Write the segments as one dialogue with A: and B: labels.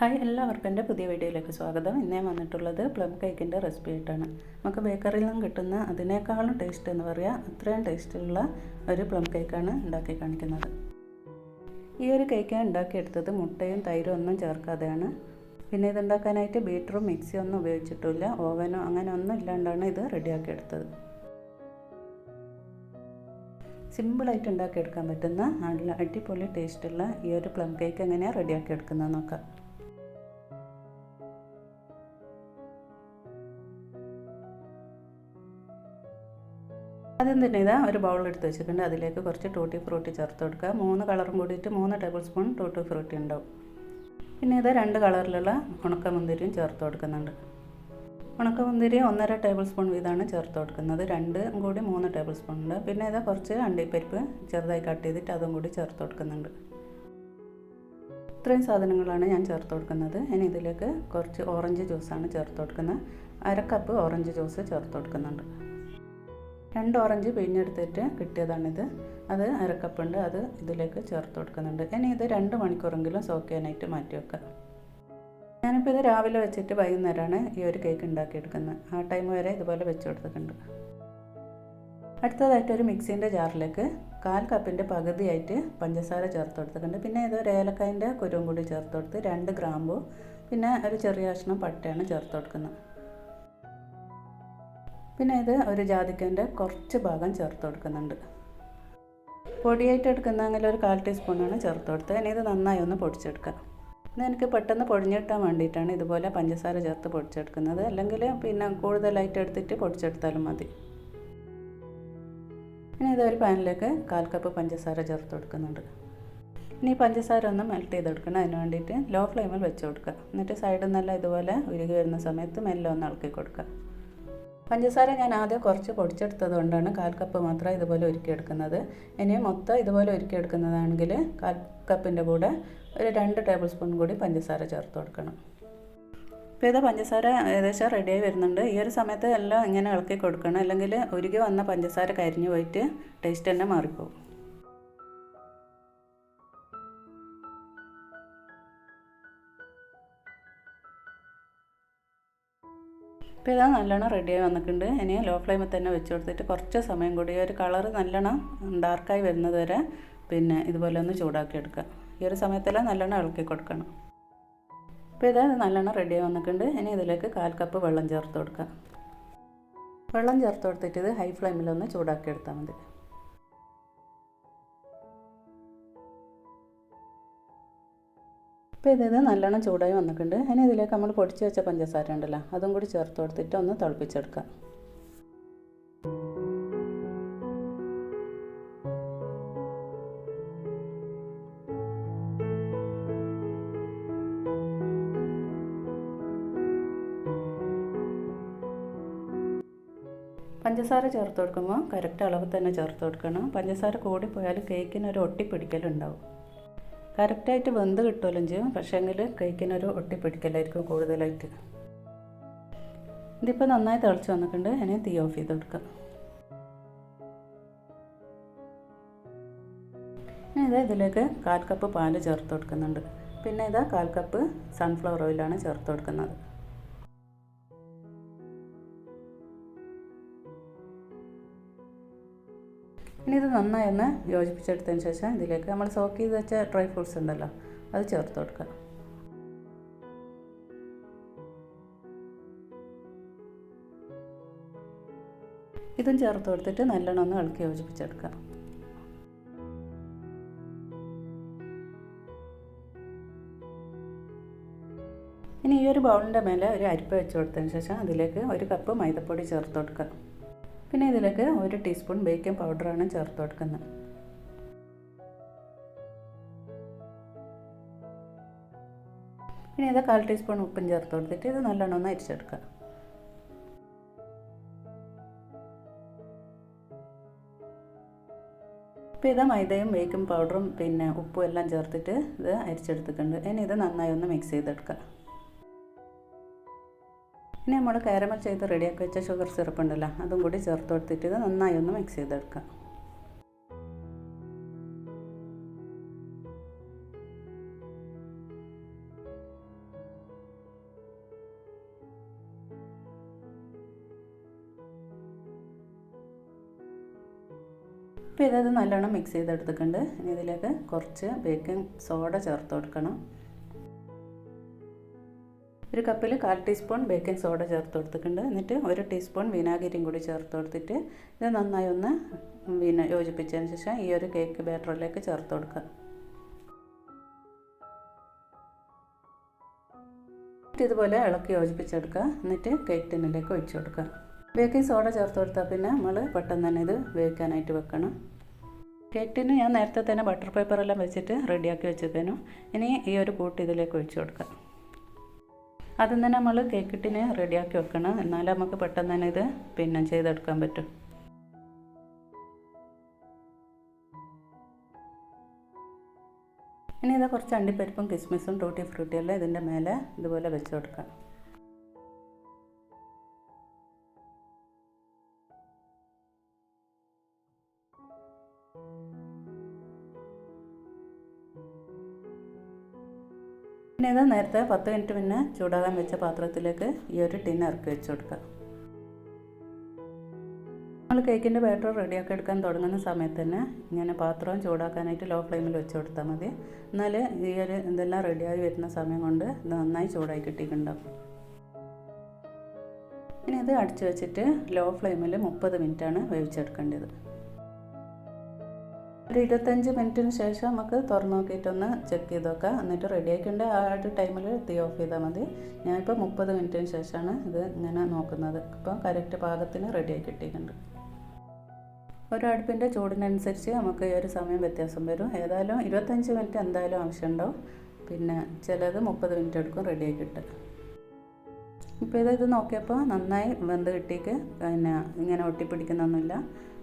A: Hi എല്ലാവർക്കും എന്റെ പുതിയ വീഡിയോയിലേക്ക് സ്വാഗതം. ഇന്നേ വന്നിട്ടുള്ളത് പ്ലം കേക്കിന്റെ റെസിപ്പി ആയിട്ടാണ്. നമുക്ക് ബേക്കറിയിൽ നിന്നും കിട്ടുന്ന അതിനേക്കാളും ടേസ്റ്റ് എന്ന് പറയുക അത്രയും ടേസ്റ്റുള്ള ഒരു പ്ലം കേക്കാണ് ഉണ്ടാക്കി കാണിക്കുന്നത്. ഈ ഒരു കേക്ക് ഉണ്ടാക്കിയെടുത്തത് മുട്ടയും തൈരും ഒന്നും ചേർക്കാതെയാണ്. പിന്നെ ഇതുണ്ടാക്കാനായിട്ട് ബീറ്ററും മിക്സിയും ഒന്നും ഉപയോഗിച്ചിട്ടില്ല. ഓവനോ അങ്ങനെ ഒന്നും ഇല്ലാണ്ടാണ് ഇത് റെഡിയാക്കിയെടുത്തത്. സിമ്പിളായിട്ട് ഉണ്ടാക്കിയെടുക്കാൻ പറ്റുന്ന നല്ല അടിപൊളി ടേസ്റ്റുള്ള ഈ ഒരു പ്ലം കേക്ക് എങ്ങനെയാണ് റെഡിയാക്കി എടുക്കുന്നത് നോക്കാം. ആദ്യം തന്നെ ഇതാ ഒരു ബൗൾ എടുത്ത് വെച്ചിട്ടുണ്ട്. അതിലേക്ക് കുറച്ച് ടൂട്ടി ഫ്രൂട്ടി ചേർത്ത് കൊടുക്കുക. മൂന്ന് കളറും കൂടിയിട്ട് മൂന്ന് ടേബിൾ സ്പൂൺ ടൂട്ടി ഫ്രൂട്ടി ഉണ്ടാവും. പിന്നെ ഇത് രണ്ട് കളറിലുള്ള ഉണക്കമുന്തിരിയും ചേർത്ത് കൊടുക്കുന്നുണ്ട്. ഉണക്കമുന്തിരി ഒന്നര ടേബിൾ സ്പൂൺ വീതമാണ് ചേർത്ത് കൊടുക്കുന്നത്. രണ്ട് കൂടി മൂന്ന് ടേബിൾ സ്പൂൺ ഉണ്ട്. പിന്നെ ഇത് കുറച്ച് അണ്ടിപ്പരിപ്പ് ചെറുതായി കട്ട് ചെയ്തിട്ട് അതും കൂടി ചേർത്ത് കൊടുക്കുന്നുണ്ട്. ഇത്രയും സാധനങ്ങളാണ് ഞാൻ ചേർത്ത് കൊടുക്കുന്നത്. ഇനി ഇതിലേക്ക് കുറച്ച് ഓറഞ്ച് ജ്യൂസാണ് ചേർത്ത് കൊടുക്കുന്നത്. അര കപ്പ് ഓറഞ്ച് ജ്യൂസ് ചേർത്ത് കൊടുക്കുന്നുണ്ട്. രണ്ട് ഓറഞ്ച് പിഴിഞ്ഞെടുത്തിട്ട് കിട്ടിയതാണിത്. അത് അരക്കപ്പുണ്ട് അത് ഇതിലേക്ക് ചേർത്ത് കൊടുക്കുന്നുണ്ട്. ഇനി ഇത് രണ്ട് മണിക്കൂറെങ്കിലും സോക്ക് ചെയ്യാനായിട്ട് മാറ്റി വെക്കാം ഞാനിപ്പോൾ ഇത് രാവിലെ വെച്ചിട്ട് വൈകുന്നേരമാണ് ഈ ഒരു കേക്ക് ഉണ്ടാക്കിയെടുക്കുന്നത്. ആ ടൈം വരെ ഇതുപോലെ വെച്ച് കൊടുത്തിട്ടുണ്ട്. അടുത്തതായിട്ട് ഒരു മിക്സിന്റെ ജാറിലേക്ക് കാൽ കപ്പിന്റെ പകുതിയായിട്ട് പഞ്ചസാര ചേർത്ത് കൊടുത്തിട്ടുണ്ട്. പിന്നെ ഇത് ഒരു ഏലക്കായന്റെ കുരുവും കൂടി ചേർത്ത് കൊടുത്ത് രണ്ട് ഗ്രാമ്പു പിന്നെ ഒരു ചെറിയ കഷ്ണം പട്ടയാണ് ചേർത്ത് കൊടുക്കുന്നത്. പിന്നെ ഇത് ഒരു ജാതിക്കന്റെ കുറച്ച് ഭാഗം ചേർത്ത് കൊടുക്കുന്നുണ്ട്. പൊടിയായിട്ട് എടുക്കുന്നെങ്കിൽ ഒരു കാൽ ടീസ്പൂണാണ് ചേർത്ത് കൊടുത്തത്. ഇനി ഇത് നന്നായി ഒന്ന് പൊടിച്ചെടുക്കാം ഇത് എനിക്ക് പെട്ടെന്ന് പൊടിഞ്ഞിട്ടാൻ വേണ്ടിയിട്ടാണ് ഇതുപോലെ പഞ്ചസാര ചേർത്ത് പൊടിച്ചെടുക്കുന്നത്. അല്ലെങ്കിൽ പിന്നെ കൂടുതലായിട്ട് എടുത്തിട്ട് പൊടിച്ചെടുത്താലും മതി. ഇനി ഒരു പാനിലേക്ക് കാൽ കപ്പ് പഞ്ചസാര ചേർത്ത് കൊടുക്കുന്നുണ്ട്. ഇനി പഞ്ചസാര ഒന്ന് മെൽറ്റ് ചെയ്തെടുക്കണം. അതിന് വേണ്ടിയിട്ട് ലോ ഫ്ലെയിമിൽ വെച്ച് കൊടുക്കുക. എന്നിട്ട് സൈഡിൽ നിന്നെല്ലാം ഇതുപോലെ ഉരുകി വരുന്ന സമയത്ത് മെല്ലെ ഒന്ന് ഇളക്കി കൊടുക്കുക. പഞ്ചസാര ഞാൻ ആദ്യം കുറച്ച് പൊടിച്ചെടുത്തത് കൊണ്ടാണ് കാൽ കപ്പ് മാത്രം ഇതുപോലെ ഒരുക്കിയെടുക്കുന്നത് ഇനി മൊത്തം ഇതുപോലെ ഒരുക്കിയെടുക്കുന്നതാണെങ്കിൽ കാൽ കപ്പിന്റെ കൂടെ ഒരു രണ്ട് ടേബിൾ സ്പൂൺ കൂടി പഞ്ചസാര ചേർത്ത് കൊടുക്കണം. ഇപ്പോൾ ഇത് പഞ്ചസാര ഏകദേശം റെഡിയായി വരുന്നുണ്ട്. ഈ ഒരു സമയത്ത് എല്ലാം ഇങ്ങനെ ഇളക്കി കൊടുക്കണം. അല്ലെങ്കിൽ ഉരുകി വന്ന പഞ്ചസാര കരിഞ്ഞു പോയിട്ട് ടേസ്റ്റ് തന്നെ മാറിപ്പോവും. ഇപ്പോൾ ഇതാ നല്ലോണം റെഡിയായി വന്നിട്ടുണ്ട്. ഇനി ലോ ഫ്ലെയിമിൽ തന്നെ വെച്ച് കൊടുത്തിട്ട് കുറച്ച് സമയം കൂടി ഒരു കളർ നല്ലോണം ഡാർക്കായി വരുന്നത് വരെ പിന്നെ ഇതുപോലെ ഒന്ന് ചൂടാക്കി എടുക്കുക. ഈ ഒരു സമയത്തെല്ലാം നല്ലോണം ഇളക്കി കൊടുക്കണം. അപ്പോൾ ഇതാ നല്ലോണം റെഡിയായി വന്നിട്ടുണ്ട്. ഇനി ഇതിലേക്ക് കാൽ കപ്പ് വെള്ളം ചേർത്ത് കൊടുക്കുക. വെള്ളം ചേർത്ത് കൊടുത്തിട്ട് ഇത് ഹൈ ഫ്ലെയിമിൽ ഒന്ന് ചൂടാക്കി എടുത്താൽ മതി. ഇപ്പോൾ ഇത് നല്ലോണം ചൂടായി വന്നിട്ടുണ്ട്. ഇനി ഇതിലേക്ക് നമ്മൾ പൊടിച്ച് വെച്ച പഞ്ചസാര ഉണ്ടല്ലോ അതും കൂടി ചേർത്ത് കൊടുത്തിട്ട് ഒന്ന് തിളപ്പിച്ചെടുക്കുക പഞ്ചസാര ചേർത്ത് കൊടുക്കുമ്പോൾ കറക്റ്റ് അളവ് തന്നെ ചേർത്ത് കൊടുക്കണം. പഞ്ചസാര കൂടിപ്പോയാൽ കേക്കിനൊരു ഒട്ടിപ്പിടിക്കലുണ്ടാവും. കറക്റ്റായിട്ട് വെന്ത് കിട്ടുമല്ലോ ചെയ്യും പക്ഷേങ്കിൽ കേക്കിനൊരു ഒട്ടിപ്പിടിക്കലായിരിക്കും കൂടുതലായിട്ട്. ഇതിപ്പോൾ നന്നായി തിളച്ച് വന്നിട്ടുണ്ട്. ഇനി തീ ഓഫ് ചെയ്ത് കൊടുക്കാം ഇനി ഇത് ഇതിലേക്ക് കാൽ കപ്പ് പാൽ ചേർത്ത് കൊടുക്കുന്നുണ്ട്. പിന്നെ ഇതാ കാൽ കപ്പ് സൺഫ്ലവർ ഓയിലാണ് ചേർത്ത് കൊടുക്കുന്നത്. ഇനി ഇത് നന്നായി ഒന്ന് യോജിപ്പിച്ചെടുത്തതിന് ശേഷം ഇതിലേക്ക് നമ്മൾ സോക്ക് ചെയ്ത് വെച്ച ഡ്രൈ ഫ്രൂട്ട്സ് ഉണ്ടല്ലോ അത് ചേർത്ത് കൊടുക്കുക. ഇതും ചേർത്ത് കൊടുത്തിട്ട് നല്ലോണം ഒന്ന് ഇളക്കി യോജിപ്പിച്ചെടുക്കുക. ഇനി ഈ ഒരു ബൗളിന്റെ മേലെ ഒരു അരിപ്പ വെച്ച് കൊടുത്തതിന് ശേഷം അതിലേക്ക് ഒരു കപ്പ് മൈദപ്പൊടി ചേർത്ത് കൊടുക്കുക. പിന്നെ ഇതിലേക്ക് ഒരു ടീസ്പൂൺ ബേക്കിംഗ് പൗഡറാണ് ചേർത്ത് കൊടുക്കുന്നത്. പിന്നെ ഇത് കാൽ ടീസ്പൂൺ ഉപ്പും ചേർത്ത് കൊടുത്തിട്ട് ഇത് നല്ലോണം ഒന്ന് അരിച്ചെടുക്കുക. ഇപ്പോൾ ഇത് മൈദയും ബേക്കിംഗ് പൗഡറും പിന്നെ ഉപ്പും എല്ലാം ചേർത്തിട്ട് ഇത് അരിച്ചെടുത്തിട്ടുണ്ട്. ഇനി ഇത് നന്നായി ഒന്ന് മിക്സ് ചെയ്തെടുക്കുക. ഇനി നമ്മൾ കാരമൽ ചെയ്ത് റെഡിയാക്കി വെച്ച ഷുഗർ സിറപ്പ് ഉണ്ടല്ലോ അതും കൂടി ചേർത്ത് കൊടുത്തിട്ട് ഇത് നന്നായി ഒന്ന് മിക്സ് ചെയ്തെടുക്കുക അപ്പോൾ ഇതത് നല്ലോണം മിക്സ് ചെയ്തെടുത്തിട്ടുണ്ട്. ഇനി ഇതിലേക്ക് കുറച്ച് ബേക്കിംഗ് സോഡ ചേർത്ത് കൊടുക്കണം ഒരു കപ്പിൽ കാൽ ടീസ്പൂൺ ബേക്കിംഗ് സോഡ ചേർത്ത് കൊടുത്തിട്ടുണ്ട്. എന്നിട്ട് ഒരു ടീസ്പൂൺ വിനാഗിരിയും കൂടി ചേർത്ത് കൊടുത്തിട്ട് ഇത് നന്നായി ഒന്ന് വിന യോജിപ്പിച്ചതിന് ശേഷം ഈ ഒരു കേക്ക് ബാറ്ററിലേക്ക് ചേർത്ത് കൊടുക്കുക. ഇതുപോലെ ഇളക്കി യോജിപ്പിച്ചെടുക്കുക. എന്നിട്ട് കേക്ക് ടിന്നിലേക്ക് ഒഴിച്ചു കൊടുക്കുക. ബേക്കിംഗ് സോഡ ചേർത്ത് കൊടുത്താൽ പിന്നെ നമ്മൾ പെട്ടെന്ന് തന്നെ ഇത് വേവിക്കാനായിട്ട് വെക്കണം. കേക്ക് ടിന് ഞാൻ നേരത്തെ തന്നെ ബട്ടർ പേപ്പറെല്ലാം വെച്ചിട്ട് റെഡിയാക്കി വെച്ചതേനു ഇനി ഈ ഒരു കൂട്ട് ഇതിലേക്ക് ഒഴിച്ചു കൊടുക്കുക. ആദ്യം തന്നെ നമ്മൾ കേക്കിട്ടിനെ റെഡിയാക്കി വെക്കണം. എന്നാലേ നമുക്ക് പെട്ടെന്ന് തന്നെ ഇത് പിന്നെ ചെയ്തെടുക്കാൻ പറ്റും. ഇനി ഇത് കുറച്ച് അണ്ടിപ്പരിപ്പും കിസ്മിസും ടൂട്ടി ഫ്രൂട്ടിയെല്ലാം ഇതിന്റെ മേലെ ഇതുപോലെ വെച്ച് കൊടുക്കാം. പിന്നെ ഇത് നേരത്തെ പത്ത് മിനിറ്റ് മുന്നേ ചൂടാകാൻ വെച്ച പാത്രത്തിലേക്ക് ഈ ഒരു ടിൻ ഇറക്കി വെച്ച് കൊടുക്കുക. നമ്മൾ കേക്കിന്റെ ബാറ്റർ റെഡിയാക്കി എടുക്കാൻ തുടങ്ങുന്ന സമയത്ത് തന്നെ ഇങ്ങനെ പാത്രം ചൂടാക്കാനായിട്ട് ലോ ഫ്ലെയിമിൽ വെച്ച് കൊടുത്താൽ മതി. എന്നാൽ ഈ ഒരു ഇതെല്ലാം റെഡിയായി വരുന്ന സമയം കൊണ്ട് നന്നായി ചൂടായി കിട്ടിയിട്ടുണ്ടാവും. ഇനി ഇത് അടിച്ചു വെച്ചിട്ട് ലോ ഫ്ലെയിമിൽ മുപ്പത് മിനിറ്റാണ് വേവിച്ചെടുക്കേണ്ടത്. ഒരു ഇരുപത്തഞ്ച് മിനിറ്റിന് ശേഷം നമുക്ക് തുറന്ന് നോക്കിയിട്ടൊന്ന് ചെക്ക് ചെയ്ത് നോക്കാം. എന്നിട്ട് റെഡി ആക്കിയിട്ട് ആ ഒരു ടൈമിൽ തീ ഓഫ് ചെയ്താൽ മതി. ഞാനിപ്പോൾ മുപ്പത് മിനിറ്റിന് ശേഷമാണ് ഇത് ഇങ്ങനെ നോക്കുന്നത്. ഇപ്പോൾ കറക്റ്റ് പാകത്തിന് റെഡി ആക്കി കിട്ടിയിട്ടുണ്ട്. ഒരു അടുപ്പിന്റെ ചൂടിനനുസരിച്ച് നമുക്ക് ഈ ഒരു സമയം വ്യത്യാസം വരും. ഏതായാലും ഇരുപത്തഞ്ച് മിനിറ്റ് എന്തായാലും ആവശ്യമുണ്ടാവും. പിന്നെ ചിലത് മുപ്പത് മിനിറ്റ് എടുക്കും റെഡിയായി കിട്ടും ഇപ്പോൾ ഇത് ഇത് നോക്കിയപ്പോൾ നന്നായി വെന്ത് കിട്ടിയിട്ട് പിന്നെ ഇങ്ങനെ ഒട്ടിപ്പിടിക്കുന്നൊന്നുമില്ല.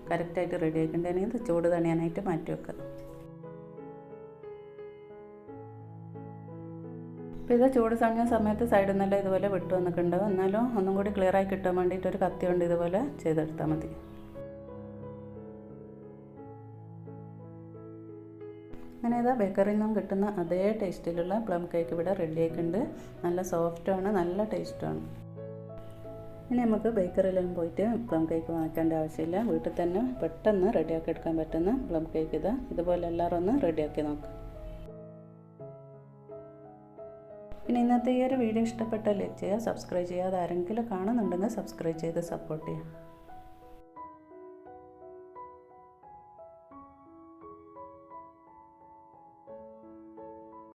A: കറക്റ്റായിട്ട് റെഡി ആക്കേണ്ടതാണെങ്കിൽ ചൂട് തണിയാനായിട്ട് മാറ്റി വെക്കുക ഇപ്പോൾ ഇത് ചൂട് തണിയ സമയത്ത് സൈഡിൽ നിന്നെല്ലാം ഇതുപോലെ വിട്ടു വന്നിട്ടുണ്ടാവും എന്നാലും ഒന്നും കൂടി ക്ലിയർ ആയി കിട്ടാൻ വേണ്ടിയിട്ട് ഒരു കത്തി കൊണ്ട് ഇതുപോലെ ചെയ്തെടുത്താൽ മതി. അങ്ങനെ ഇതാ ബേക്കറിയിൽ നിന്നും കിട്ടുന്ന അതേ ടേസ്റ്റിലുള്ള പ്ലം കേക്ക് ഇവിടെ റെഡി ആയിട്ടുണ്ട്. നല്ല സോഫ്റ്റാണ് നല്ല ടേസ്റ്റാണ് ഇനി നമുക്ക് ബേക്കറിയിലും പോയിട്ട് പ്ലം കേക്ക് വാങ്ങിക്കേണ്ട ആവശ്യമില്ല. വീട്ടിൽ തന്നെ പെട്ടെന്ന് റെഡിയാക്കി എടുക്കാൻ പറ്റുന്ന പ്ലം കേക്ക് ഇതാ. ഇതുപോലെ എല്ലാവരും ഒന്ന് റെഡിയാക്കി നോക്കാം. പിന്നെ ഇന്നത്തെ ഈ ഒരു വീഡിയോ ഇഷ്ടപ്പെട്ടാൽ ലൈക്ക് ചെയ്യുക സബ്സ്ക്രൈബ് ചെയ്യാതെ ആരെങ്കിലും കാണുന്നുണ്ടെങ്കിൽ സബ്സ്ക്രൈബ് ചെയ്ത് സപ്പോർട്ട് ചെയ്യുക.